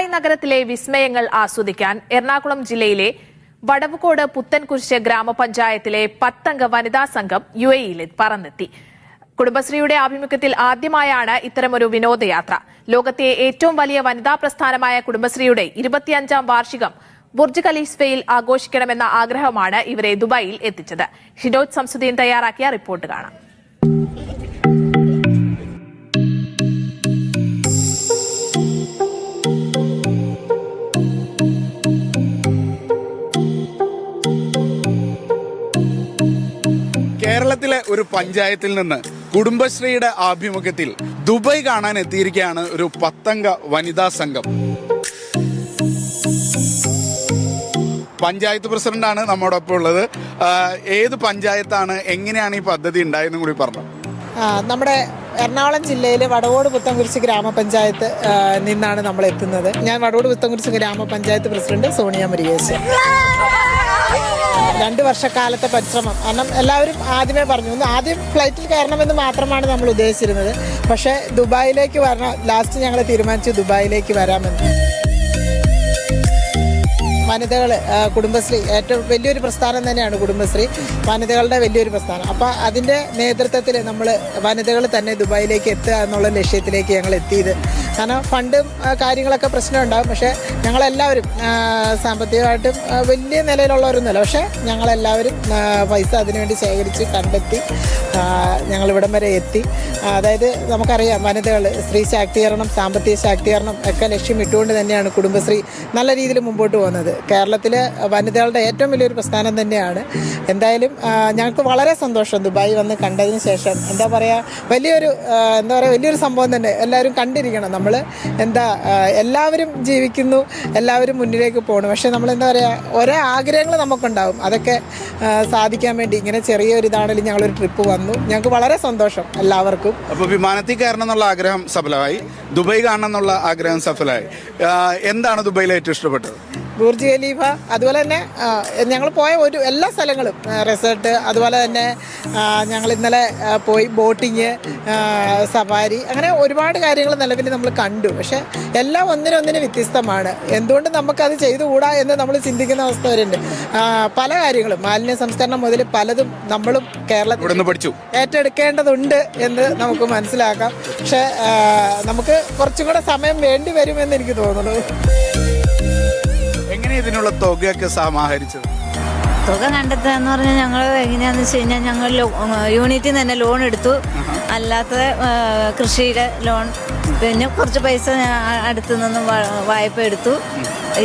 Dubai നഗരത്തിലെ വിസ്മയങ്ങൾ ആസ്വദിക്കാൻ എറണാകുളം ജില്ലയിലെ വടവുകോട് പുത്തൻകുരിശ് ഗ്രാമപഞ്ചായത്തിലെ പത്തംഗ വനിതാ സംഘം യു എയിൽ പറന്നെത്തി. കുടുംബശ്രീയുടെ ആഭിമുഖ്യത്തിൽ ആദ്യമായാണ് ഇത്തരമൊരു വിനോദയാത്ര. ലോകത്തെ ഏറ്റവും വലിയ വനിതാ പ്രസ്ഥാനമായ കുടുംബശ്രീയുടെ ഇരുപത്തിയഞ്ചാം വാർഷികം ബുർജ് ഖലീഫയിൽ ആഘോഷിക്കണമെന്ന ആഗ്രഹമാണ് ഇവരെ ദുബായിൽ എത്തിച്ചത്. ഷിനോജ് സംസുദ്ദീൻ തയ്യാറാക്കിയ റിപ്പോർട്ട് കാണാം. കേരളത്തിലെ ഒരു പഞ്ചായത്തിൽ നിന്ന് കുടുംബശ്രീയുടെ ആഭിമുഖ്യത്തിൽ ദുബായ് കാണാൻ എത്തിയിരിക്കുകയാണ് ഒരു പത്തംഗ വനിതാ സംഘം. പഞ്ചായത്ത് പ്രസിഡന്റാണ് നമ്മോടൊപ്പം ഉള്ളത്. ഏത് പഞ്ചായത്താണ്? എങ്ങനെയാണ് ഈ പദ്ധതി ഉണ്ടായതെന്ന് കൂടി പറഞ്ഞു. നമ്മുടെ എറണാകുളം ജില്ലയിലെ വടവോട് പുത്തംകുരിശ് ഗ്രാമപഞ്ചായത്ത് നിന്നാണ് നമ്മൾ എത്തുന്നത് ഞാൻ വടവോട് പുത്തംകുരിശ് ഗ്രാമപഞ്ചായത്ത് പ്രസിഡന്റ് സോണിയ മുരുകേശ് രണ്ട് വർഷക്കാലത്തെ പരിശ്രമം. കാരണം എല്ലാവരും ആദ്യമേ പറഞ്ഞു ഒന്ന് ആദ്യം ഫ്ലൈറ്റിൽ കയറണമെന്ന് മാത്രമാണ് നമ്മൾ ഉദ്ദേശിച്ചിരുന്നത്. പക്ഷേ ദുബായിലേക്ക് വരണം ലാസ്റ്റ് ഞങ്ങൾ തീരുമാനിച്ചു ദുബായിലേക്ക് വരാമെന്ന്. വനിതകൾ കുടുംബശ്രീ ഏറ്റവും വലിയൊരു പ്രസ്ഥാനം തന്നെയാണ് കുടുംബശ്രീ. വനിതകളുടെ വലിയൊരു പ്രസ്ഥാനം. അപ്പോൾ അതിന്റെ നേതൃത്വത്തിൽ നമ്മൾ വനിതകൾ തന്നെ ദുബായിലേക്ക് എത്തുക എന്നുള്ള ലക്ഷ്യത്തിലേക്ക് ഞങ്ങൾ എത്തിയത്. കാരണം ഫണ്ടും കാര്യങ്ങളൊക്കെ പ്രശ്നമുണ്ടാകും പക്ഷേ ഞങ്ങളെല്ലാവരും സാമ്പത്തികമായിട്ടും വലിയ നിലയിലുള്ളവരൊന്നുമല്ല. പക്ഷേ ഞങ്ങളെല്ലാവരും പൈസ അതിനുവേണ്ടി ശേഖരിച്ച് കണ്ടെത്തി ഞങ്ങൾ ഞങ്ങളിവിടം വരെ എത്തി. അതായത് നമുക്കറിയാം വനിതകൾ സ്ത്രീ ശാക്തീകരണം സാമ്പത്തിക ശാക്തീകരണം ഒക്കെ ലക്ഷ്യമിട്ടുകൊണ്ട് തന്നെയാണ് കുടുംബശ്രീ നല്ല രീതിയിൽ മുമ്പോട്ട് പോകുന്നത്. കേരളത്തിൽ വനിതകളുടെ ഏറ്റവും വലിയൊരു പ്രസ്ഥാനം തന്നെയാണ്. എന്തായാലും ഞങ്ങൾക്ക് വളരെ സന്തോഷം ദുബായി വന്ന് കണ്ടതിന് ശേഷം. എന്താ പറയുക വലിയൊരു എന്താ പറയുക വലിയൊരു സംഭവം തന്നെ. എല്ലാവരും കണ്ടിരിക്കണം നമ്മൾ എന്താ എല്ലാവരും ജീവിക്കുന്നു എല്ലാവരും മുന്നിലേക്ക് പോകണം പക്ഷേ നമ്മൾ എന്താ പറയുക ഓരോ ആഗ്രഹങ്ങൾ നമുക്കുണ്ടാവും. അതൊക്കെ സാധിക്കാൻ വേണ്ടി ഇങ്ങനെ ചെറിയൊരു ഇതാണെങ്കിലും ഞങ്ങളൊരു ട്രിപ്പ് വന്നു. ഞങ്ങൾക്ക് വളരെ സന്തോഷം എല്ലാവർക്കും. അപ്പോൾ വിമാനത്തിൽ കയറണം എന്നുള്ള ആഗ്രഹം സഫലമായി. ദുബായ് കാണണം എന്നുള്ള ആഗ്രഹം സഫലമായി. എന്താണ് ദുബായിൽ ഏറ്റവും ഇഷ്ടപ്പെട്ടത്? ബുർജ് ഖലീഫ അതുപോലെ തന്നെ ഞങ്ങൾ പോയ ഒരു എല്ലാ സ്ഥലങ്ങളും റിസോർട്ട് അതുപോലെ തന്നെ ഞങ്ങൾ ഇന്നലെ പോയി ബോട്ടിങ് സഫാരി അങ്ങനെ ഒരുപാട് കാര്യങ്ങൾ നിലവിൽ നമ്മൾ കണ്ടു. പക്ഷേ എല്ലാം ഒന്നിനൊന്നിന് വ്യത്യസ്തമാണ്. എന്തുകൊണ്ട് നമുക്കത് ചെയ്തുകൂടാ എന്ന് നമ്മൾ ചിന്തിക്കുന്ന അവസ്ഥ വരുന്നുണ്ട് പല കാര്യങ്ങളും മാലിന്യ സംസ്കരണം മുതൽ പലതും നമ്മളും കേരളത്തിൽ പഠിച്ചു. ഏറ്റെടുക്കേണ്ടതുണ്ട് എന്ന് നമുക്ക് മനസ്സിലാക്കാം. പക്ഷേ നമുക്ക് കുറച്ചും കൂടെ സമയം വേണ്ടി വരുമെന്ന് എനിക്ക് തോന്നുന്നു. എങ്ങനെ ഇതിനുള്ള തുകയൊക്കെ സമാഹരിച്ചത്? തുക കണ്ടെത്തുക എന്ന് പറഞ്ഞാൽ ഞങ്ങൾ എങ്ങനെയാന്ന് വെച്ച് കഴിഞ്ഞാൽ ഞങ്ങൾ യൂണിറ്റിൽ നിന്ന് തന്നെ ലോൺ എടുത്തു. അല്ലാത്ത കൃഷിയുടെ ലോൺ പിന്നെ കുറച്ച് പൈസ അടുത്തു നിന്നും വായ്പ എടുത്തു.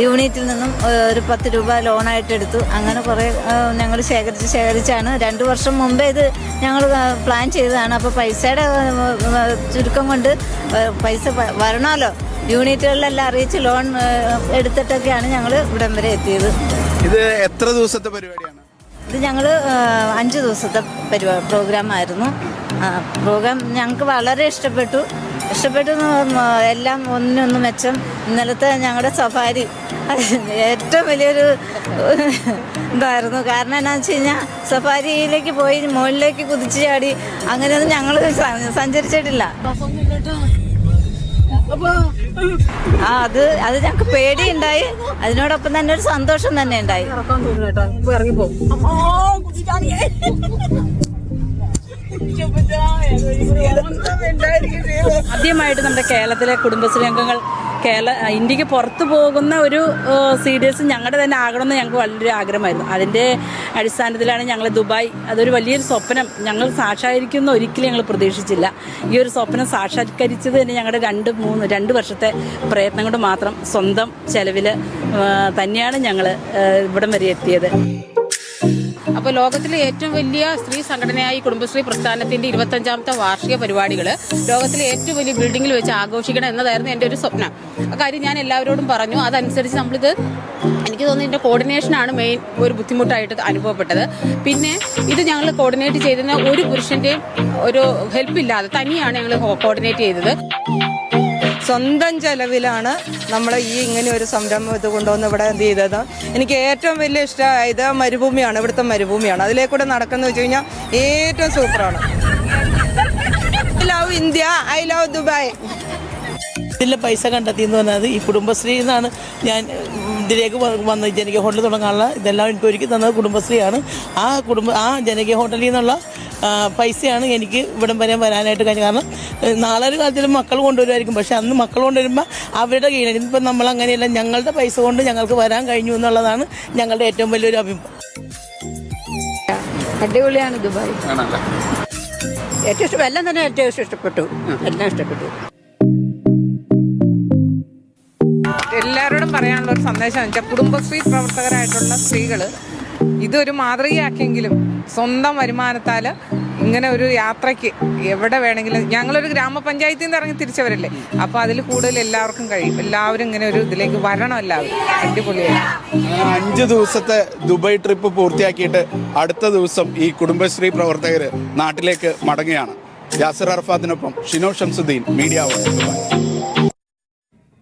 യൂണിറ്റിൽ നിന്നും ഒരു പത്ത് രൂപ ലോണായിട്ട് എടുത്തു. അങ്ങനെ കുറേ ഞങ്ങൾ ശേഖരിച്ച് ശേഖരിച്ചാണ്. രണ്ട് വർഷം മുമ്പേ ഇത് ഞങ്ങൾ പ്ലാൻ ചെയ്തതാണ്. അപ്പോൾ പൈസയുടെ ചുരുക്കം കൊണ്ട് പൈസ വരണമല്ലോ യൂണിറ്റുകളിലെല്ലാം അറിയിച്ച് ലോൺ എടുത്തിട്ടൊക്കെയാണ് ഞങ്ങൾ ഇവിടം വരെ എത്തിയത്. ഇത് എത്ര ദിവസത്തെ പരിപാടിയാണ്? ഇത് ഞങ്ങൾ അഞ്ച് ദിവസത്തെ പരിപാടി പ്രോഗ്രാം ആയിരുന്നു പ്രോഗ്രാം ഞങ്ങൾക്ക് വളരെ ഇഷ്ടപ്പെട്ടു. ഇഷ്ടപ്പെട്ടു എന്ന് എല്ലാം ഒന്നിനൊന്ന് മെച്ചം. ഇന്നലത്തെ ഞങ്ങളുടെ സഫാരി ഏറ്റവും വലിയൊരു ഇതായിരുന്നു. കാരണം എന്നാന്ന് വെച്ച് കഴിഞ്ഞാൽ സഫാരിയിലേക്ക് പോയി മുകളിലേക്ക് കുതിച്ചു ചാടി അങ്ങനെയൊന്നും ഞങ്ങൾ സഞ്ചരിച്ചിട്ടില്ല. ആ അത് അത് ഞങ്ങൾക്ക് പേടിയുണ്ടായി. അതിനോടൊപ്പം തന്നെ ഒരു സന്തോഷം തന്നെ ഉണ്ടായി. ആദ്യമായിട്ട് നമ്മുടെ കേരളത്തിലെ കുടുംബശ്രീ അംഗങ്ങൾ കേരള ഇന്ത്യയ്ക്ക് പുറത്തു പോകുന്ന ഒരു സീരീസ് ഞങ്ങളുടെ തന്നെ ആകണമെന്ന് ഞങ്ങൾക്ക് വലിയൊരു ആഗ്രഹമായിരുന്നു. അതിന്റെ അടിസ്ഥാനത്തിലാണ് ഞങ്ങൾ ദുബായ് അതൊരു വലിയൊരു സ്വപ്നം. ഞങ്ങൾ സാക്ഷാത്കരിക്കുന്ന ഒരിക്കലും ഞങ്ങൾ പ്രതീക്ഷിച്ചില്ല. ഈ ഒരു സ്വപ്നം സാക്ഷാത്കരിച്ചത് തന്നെ ഞങ്ങളുടെ രണ്ട് മൂന്ന് രണ്ട് വർഷത്തെ പ്രയത്നം കൊണ്ട് മാത്രം സ്വന്തം ചെലവിൽ തന്നെയാണ് ഞങ്ങൾ ഇവിടം വരെ എത്തിയത്. അപ്പോൾ ലോകത്തിലെ ഏറ്റവും വലിയ സ്ത്രീ സംഘടനയായ കുടുംബശ്രീ പ്രസ്ഥാനത്തിന്റെ ഇരുപത്തഞ്ചാമത്തെ വാർഷിക പരിപാടികൾ ലോകത്തിലെ ഏറ്റവും വലിയ ബിൽഡിംഗിൽ വെച്ച് ആഘോഷിക്കണം എന്നതായിരുന്നു എന്റെ ഒരു സ്വപ്നം. കാര്യം ഞാൻ എല്ലാവരോടും പറഞ്ഞു. അതനുസരിച്ച് നമ്മളിത് എനിക്ക് തോന്നുന്നു ഇതിന്റെ കോർഡിനേഷനാണ് മെയിൻ ഒരു ബുദ്ധിമുട്ടായിട്ട് അനുഭവപ്പെട്ടത്. പിന്നെ ഇത് ഞങ്ങൾ കോർഡിനേറ്റ് ചെയ്തിരുന്ന ഒരു പുരുഷന്റെയും ഒരു ഹെൽപ്പ് ഇല്ലാതെ തനിയാണ് ഞങ്ങൾ കോർഡിനേറ്റ് ചെയ്തത്. സ്വന്തം ചെലവിലാണ് നമ്മൾ ഈ ഇങ്ങനെ ഒരു സംരംഭം ഇത് കൊണ്ടുവന്ന് ഇവിടെ എന്ത് ചെയ്തത്. എനിക്ക് ഏറ്റവും വലിയ ഇഷ്ടമായത് മരുഭൂമിയാണ് ഇവിടുത്തെ മരുഭൂമിയാണ്. അതിലേക്കൂടെ നടക്കുന്ന വെച്ച് കഴിഞ്ഞാൽ ഏറ്റവും സൂപ്പറാണ്. I love India I love Dubai ഇതിലെ പൈസ കണ്ടെത്തി എന്ന് പറഞ്ഞാൽ ഈ കുടുംബശ്രീ എന്നാണ് ഞാൻ ഇതിലേക്ക് വന്ന് ജനകീയ ഹോട്ടൽ തുടങ്ങാനുള്ള ഇതെല്ലാം എനിക്ക് ഒരുക്കി തന്നത് കുടുംബശ്രീയാണ്. ആ കുടുംബ ആ ജനകീയ ഹോട്ടലിൽ നിന്നുള്ള പൈസയാണ് എനിക്ക് ഇവിടം വരെ വരാനായിട്ട് കഴിഞ്ഞത്. കാരണം നാളൊരു നാളെ ഒരു കാലത്തിൽ മക്കൾ കൊണ്ടുവരുമായിരിക്കും. പക്ഷെ അന്ന് മക്കൾ കൊണ്ടുവരുമ്പോൾ അവരുടെ കീഴിൽ ഇപ്പം നമ്മൾ അങ്ങനെയല്ല ഞങ്ങളുടെ പൈസ കൊണ്ട് ഞങ്ങൾക്ക് വരാൻ കഴിഞ്ഞു എന്നുള്ളതാണ് ഞങ്ങളുടെ ഏറ്റവും വലിയൊരു അഭിപ്രായം അടിപൊളിയാണ് ദുബായ്. ഏറ്റവും ഇഷ്ടം എല്ലാം തന്നെ ഏറ്റവും ഇഷ്ടപ്പെട്ടു. എല്ലാം ഇഷ്ടപ്പെട്ടു. എല്ലാവരോടും പറയാനുള്ള ഒരു സന്ദേശം വെച്ചാൽ കുടുംബശ്രീ പ്രവർത്തകരായിട്ടുള്ള സ്ത്രീകൾ ഇതൊരു മാതൃകയാക്കിയെങ്കിലും സ്വന്തം വരുമാനത്താൽ ഇങ്ങനെ ഒരു യാത്രയ്ക്ക് എവിടെ വേണമെങ്കിലും ഞങ്ങളൊരു ഗ്രാമപഞ്ചായത്തിൽ നിന്ന് ഇറങ്ങി തിരിച്ചവരല്ലേ? അപ്പോൾ അതിൽ കൂടുതൽ എല്ലാവർക്കും കഴിയും. എല്ലാവരും ഇങ്ങനെ ഒരു ഇതിലേക്ക് വരണം എല്ലാവരും. അടിപൊളിയായി. അഞ്ച് ദിവസത്തെ ദുബായ് ട്രിപ്പ് പൂർത്തിയാക്കിയിട്ട് അടുത്ത ദിവസം ഈ കുടുംബശ്രീ പ്രവർത്തകർ നാട്ടിലേക്ക് മടങ്ങുകയാണ്. യാസിർ അറഫാദിനൊപ്പം ഷിനോ ഷംസുദ്ദീൻ മീഡിയ